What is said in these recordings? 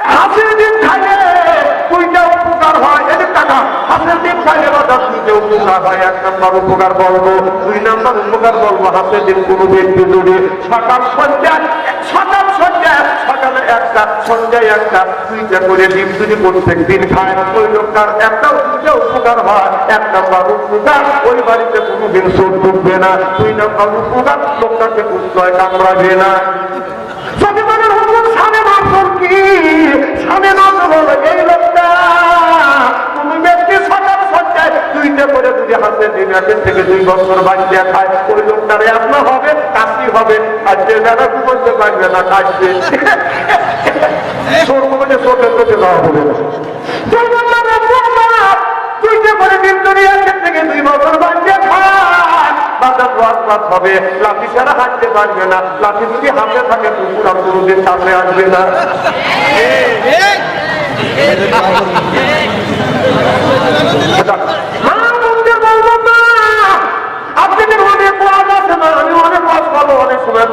হাসির ব্যক্তি যদি সকাল সন্ধ্যা করে ডিম যদি প্রত্যেক দিন খায়, ওই লোকটার একটা দুইটা উপকার হয়, এক নম্বর উপকার, ওই বাড়িতে কোনো দিন চোখ ঢুকবে না, দুই নম্বর উপকার, লোকটাকে উচ্চয় কামড়াবে না। সচেতনের হুকুম সামনে মাত্র কি? বছর বাঁচিয়ে খায় ওই লোকটার আপনার হবে কাশি হবে। আর যে যারা করতে পারবে না কাশবে দেওয়া হবে। করে দিন থেকে দুই বছর খায় বাজার হবে। লাঠি ছাড়া হাঁটতে পারবে না। লাঠি যদি হাতে থাকে সামনে আসবে না।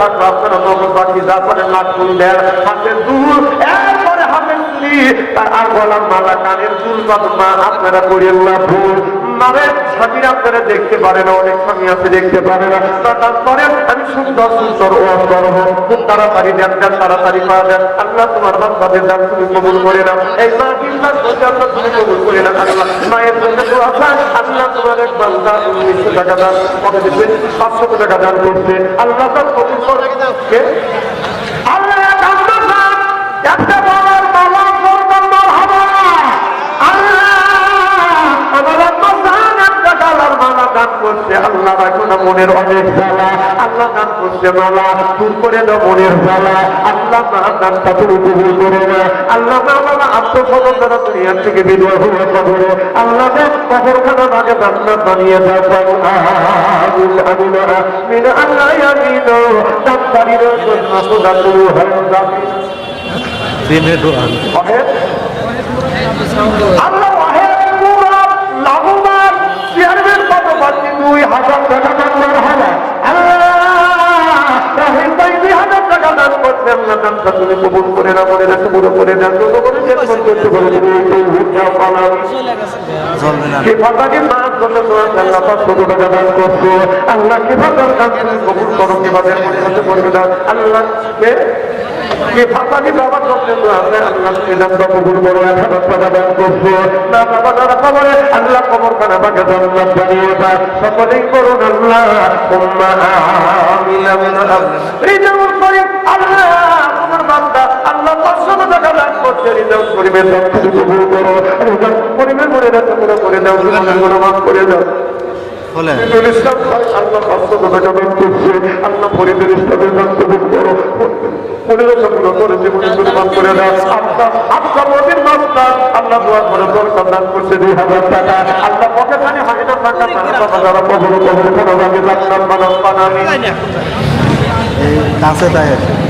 হাতে আপনারা করিয়েন না ভুল। মানে স্বামীরা আপনারা দেখতে পারে না, অনেক স্বামী আছে দেখতে পারে না। তারপরে আমি সুন্দর সুন্দর ওয়াজ করব। খুব তাড়াতাড়ি দেন দেন, তাড়াতাড়ি পাওয়া দেন। আল্লাহ তোমার বাচ্চাদের দান তুমি কবুল করে নাও। এই মা বিল্লাহ বলতে আল্লাহ তুমি কবুল করে নাও, আল্লাহ। মায়ের জন্য দোয়া চাই। আল্লাহ তোমার এক বান্দা উনিশশো টাকা দান কত দিচ্ছে পাঁচশো টাকা দান করছে আল্লাহ তার কবুল করে করছে আল্লাহ রাখো না মনের অনেক জ্বালা আল্লাহ দান করছে মালা দূর করে দাও মনের জ্বালা আল্লাহ মা দানটা তুমি কবুল করে না। আল্লাহ মা বাবা আত্মসমন দ্বারা দুনিয়ার থেকে বিদায় হয়ে কবরে আল্লাহ কবরখানা আগে জান্নাত বানিয়ে দাও আমিন আমিন আমিন আল্লাহ আমিন দান্তারির জন্য খোদা তুমি হয়ে যাবে। দিনে দোয়া। আল্লাহ কবুল করে না করে রাখো পুরো করে মন করতে এই না। করতে। তো করো, এক হাজার টাকা দান করছ। না বাবা যারা কবরে আল্লাহ কবর খানা পাকে জান্নাত বানিয়ে দাও সকলেই করুন আল্লাহ। উম্মা আমিন আমিন আমিন। এই আল্লাহ। করিবে সব কিছু কবুল করো করিবে করে দাও করে করে দাও জীবনেরগুলো করে দাও বলে ইসলাম ভাই আল্লাহ পাঁচশো টাকা করছে আল্লাহ ফরিদুল ইসলামের দান কবুল করো পনেরো সবগুলো করে জীবনেরগুলো মাফ করে দাও আপনার আপনার নদীর মাস্টার আল্লাহ দোয়া করে দরকার দান করছে দুই হাজার টাকা আল্লাহ পকেটানে হয় না টাকা যারা কবর কবর কোনো বানান বানানি কাছে তাই আছে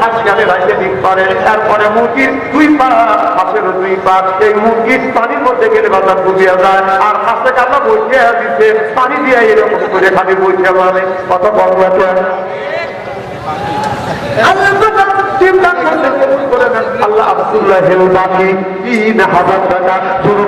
হাসিয়ালে রাইতে ঠিক পারে, তারপরে মুরগির দুই পা, হাঁসেরও দুই পা এই মুরগির পানির মধ্যে গেলে বাজার ডুবিয়ে যায়, আর হাসে কাটা বসে দিচ্ছে পানি দিয়ে এরকম করে খালি বসে মানে কত বড় আছে আল্লাহ আব্দুল্লাহ তিন হাজার টাকা শুরু